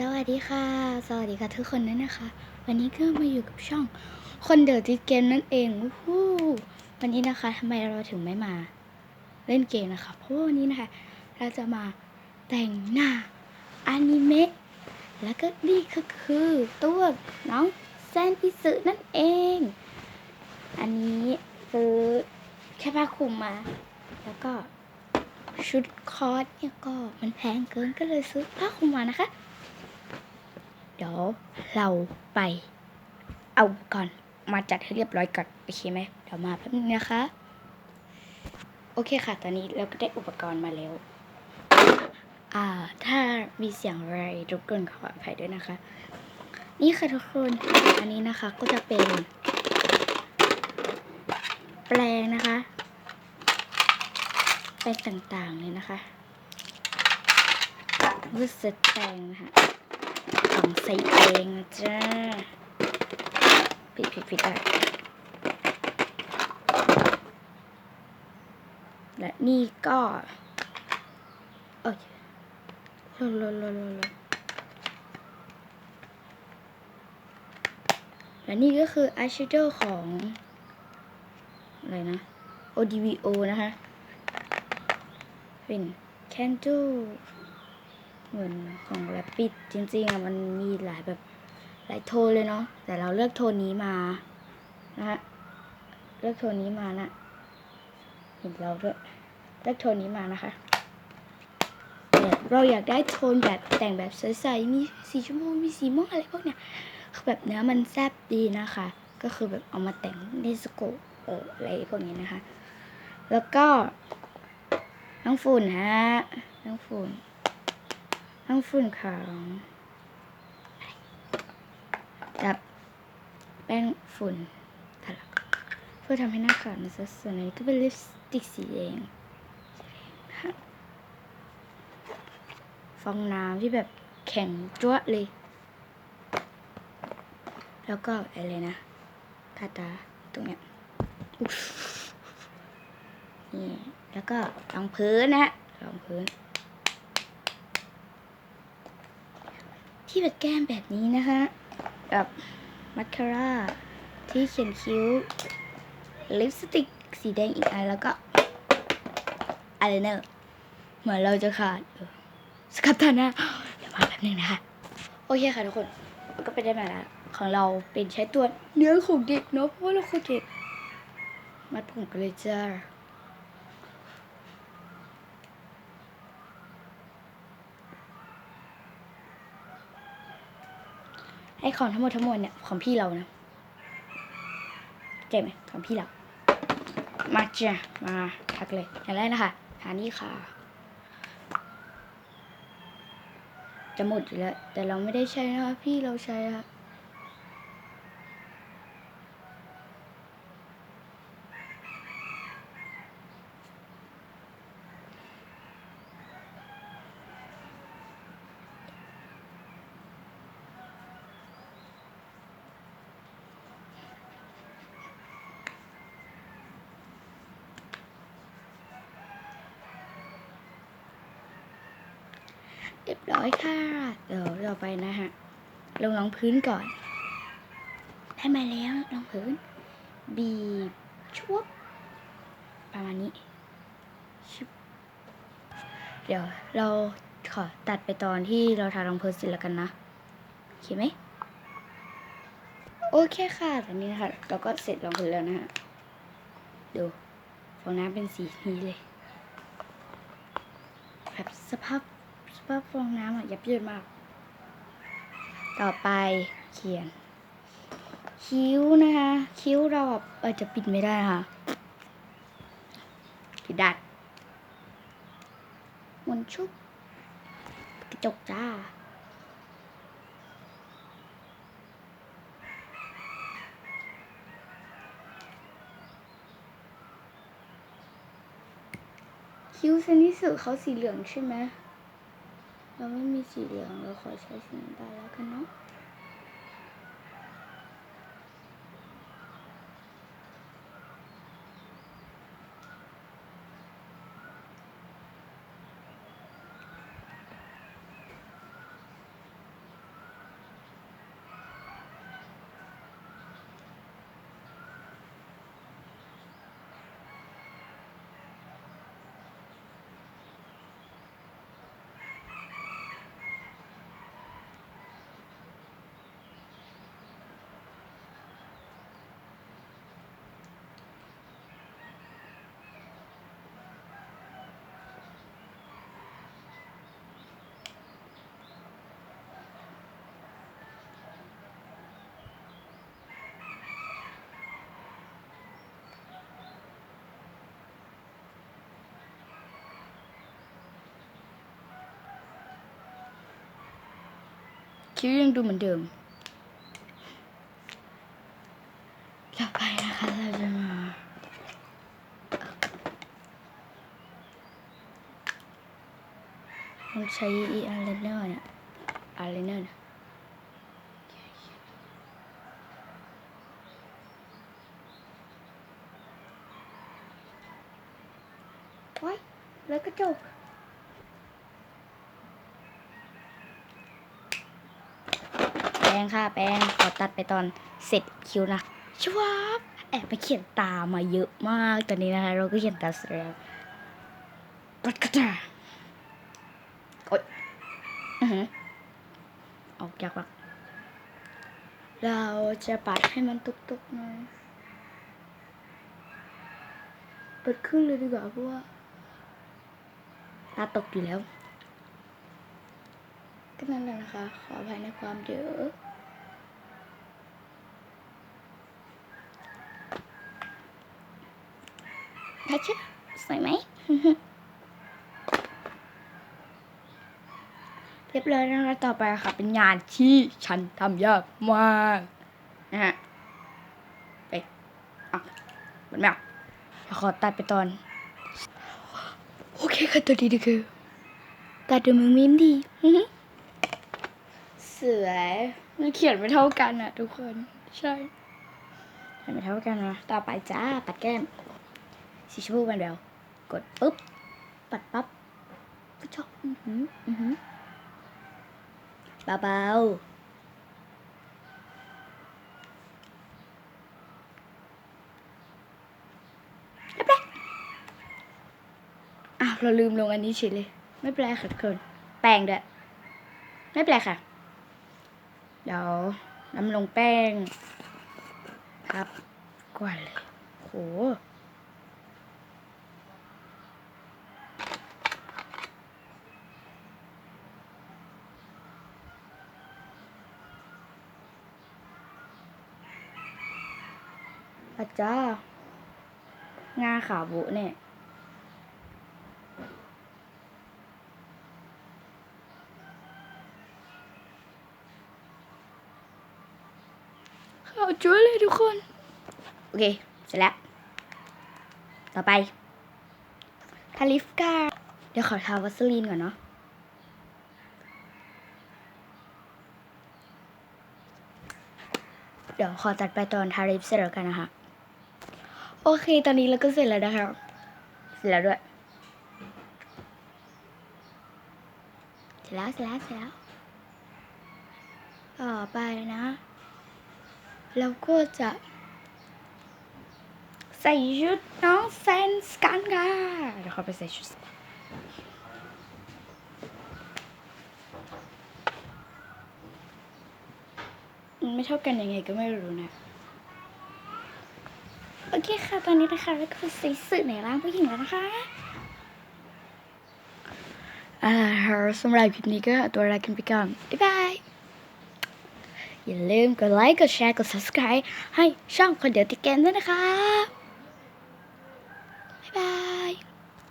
สวัสดีค่ะ สวัสดีค่ะทุกคนด้วยนะคะ วันนี้ก็มาอยู่กับช่อง คนเดือดติดเกมนั่นเองวู้วันนี้นะคะทำไมเราถึงไม่มาเล่นเกมนะคะ เพราะวันนี้นะคะ เราจะมาแต่งหน้าอนิเมะ แล้วก็นี่ก็คือตัวน้องแซนปิสึนั่นเอง อันนี้ซื้อแค่ผ้าคลุมมา แล้วก็ชุดคอสเนี่ยก็มันแพงเกินก็เลยซื้อผ้าคลุมมานะคะ เดี๋ยวเราไปเอาก่อนมาจัดให้เรียบร้อยก่อนโอเคไหมเดี๋ยวมาแป๊บนึงนะคะ โอเคค่ะ ตอนนี้เราก็ได้อุปกรณ์มาแล้ว อ่า ถ้ามีเสียงอะไรรบกวนขออภัยด้วยนะคะ นี่ค่ะทุกคนอันนี้นะคะก็จะเป็น แปลงนะคะแปลงต่างๆเลยนะคะรู้สึกแปลงนะคะ ของใส่เองนะจ้าปิดปิดปิดได้และนี่ก็โอ้ยลลนลนลนลนและนี่ก็คืออายแชโดว์ของ อะไรนะ ODVO นะคะ เป็น Candle เหมือนของแรปปิดจริงๆอะมันมีหลายแบบหลายโทนเลยเนาะแต่เราเลือกโทนนี้มานะฮะเลือกโทนนี้มานะเห็นเราด้วยเลือกโทนนี้มานะคะเราอยากได้โทนแบบแต่งแบบใสๆมีสีชมพูมีสีม่วงอะไรพวกเนี้ยคือแบบเนื้อมันแซบดีนะคะ ก็คือแบบเอามาแต่งดิสโกเอออะไรพวกนี้นะคะ แล้วก็น้องฝุ่นฮะน้องฝุ่น น้ำฝุ่นขาวกับแป้งฝุ่นทาลักเพื่อทำให้หน้าขาวมันสดส่วนนี้ก็เป็นลิปสติกสีแดงฟองน้ำที่แบบแข็งจ้วะเลย แล้วก็อะไรนะทาตาตรงเนี้ยอุ๊ยนี่แล้วก็รองพื้นนะฮะรองพื้น ที่แบบแก้มแบบนี้นะคะกับมัสคาร่าที่เขียนคิ้ว ลิปสติกสีแดงอีกอันแล้วก็อายไลเนอร์เหมือนเราจะขาดสครับทาหนะเดี๋ยวมาแป๊บนึงนะคะ โอเคค่ะทุกคนก็ไปได้มาแล้วของเราเป็นใช้ตัวเนื้อของเด็กเนาะเพราะว่าเราคือเด็ก มัดผมกันเลยจ้า อ้ของทั้งหมดทั้งมวลเนี่ยของพี่เรานะเจ็บไหมของพี่เรา มาจ้ะมาทักเลยอย่างแรกนะคะหานี่ค่ะ จะหมดอยู่แล้ว แต่เราไม่ได้ใช้นะคะพี่เราใช้ค่ะ เรียบร้อยค่ะ เดี๋ยวเราไปนะฮะลงรองพื้นก่อน ได้มาแล้วรองพื้น บีบชุบประมาณนี้ชุบเดี๋ยวเราขอตัดไปตอนที่เราทารองพื้นเสร็จแล้วกันนะโอเคไหมโอเคค่ะตอนนี้นะคะเราก็เสร็จรองพื้นแล้วนะฮะดูฟองน้ำเป็นสีนี้เลยแบบสภาพ สภาพฟองน้ำอะยับเยินมาก ต่อไปเขียน คิ้วนะคะ คิ้วเราอะเออจะปิดไม่ได้ค่ะปิดดัดหมุนชุบกระจกจ้าคิ้วเซนิสึเขาสีเหลืองใช่ไหม เราไม่มีสีเหลืองเราขอใช้สีน้ำตาลแล้วกันเนาะ คิ้วยังดูเหมือนเดิมต่อไปนะคะเราจะมาลองใช้อีอาร์เลนเนอร์เนี่ยอาร์เลนเนอร์เนี่ยโอ้ยแล้วก็จบ แปร งค่ะแปรงขอตัดไปตอนเสร็จคิวนะชวาบแอบไปเขียนตามาเยอะมากตอนนี้นะคะ เราก็เขียนตาเสร็จแล้วปัดกระจาโอ๊ยอออออกยากมากเราจะปัดให้มันตุกๆหน่อยปัดขึ้นเลยดีกว่าเพราะว่าตาตกอยู่แล้ว ก็นั่นแหละนะคะ ขออภัยในความเยอะทัชชสวยไหม เรียบร้อยนะคะต่อไปค่ะ เป็นงานที่ฉันทำยากมากนะฮะไปอะมันไม่เอาเดี๋ยวขอตัดไปตอน โอเคค่ะตัวดีดีคือตัดดูมึงมิมดี สือมันเขียนไม่เท่ากันอะทุกคน ใช่เขียนไม่เท่ากันนะต่อไปจ้า ปัดแก้มสีชมพูมันเร็วกดปุ๊บ ปัดปั๊บก็ชอบอือหืออือหือเบาๆเรียบร้อยอ้าวเราลืมลงอันนี้เฉยเลย ไม่เป็นไรค่ะทุกคน แป้งด้วย ไม่เป็นไรค่ะ เดี๋ยวน้ำลงแป้งครับกว่าเลยโหอาจารย์งาขาวบุเนี่ย ขาวจ้วเลยทุกคน โอเค เสร็จแล้ว ต่อไปทาลิฟกาเดี๋ยวขอทาวัสลีนก่อนเนาะเดี๋ยวขอตัดไปตอนทาลิฟเสร็จแล้วกันนะคะ โอเค ตอนนี้เราก็เสร็จแล้วนะคะ เสร็จแล้วด้วย เสร็จแล้ว เสร็จแล้ว เสร็จแล้ว ต่อไปนะ แล้วก็จะใส่ชุดน้องแฟนสกันค่ะเดี๋ยวเขาไปใส่ชุดมันไม่เท่ากันยังไงก็ไม่รู้นะ โอเคค่ะ ตอนนี้นะคะแล้วก็ใส่สื่อในร่างผู้หญิงแล้วนะคะอ่าสำหรับคลิปนี้ก็ตัวอะไรกันไปก่อน บ๊ายบาย อย่าลืมกดไลค์ กดแชร์ กด subscribe ให้ช่องคนเดียวติดเกมด้วยนะคะ บ๊ายบาย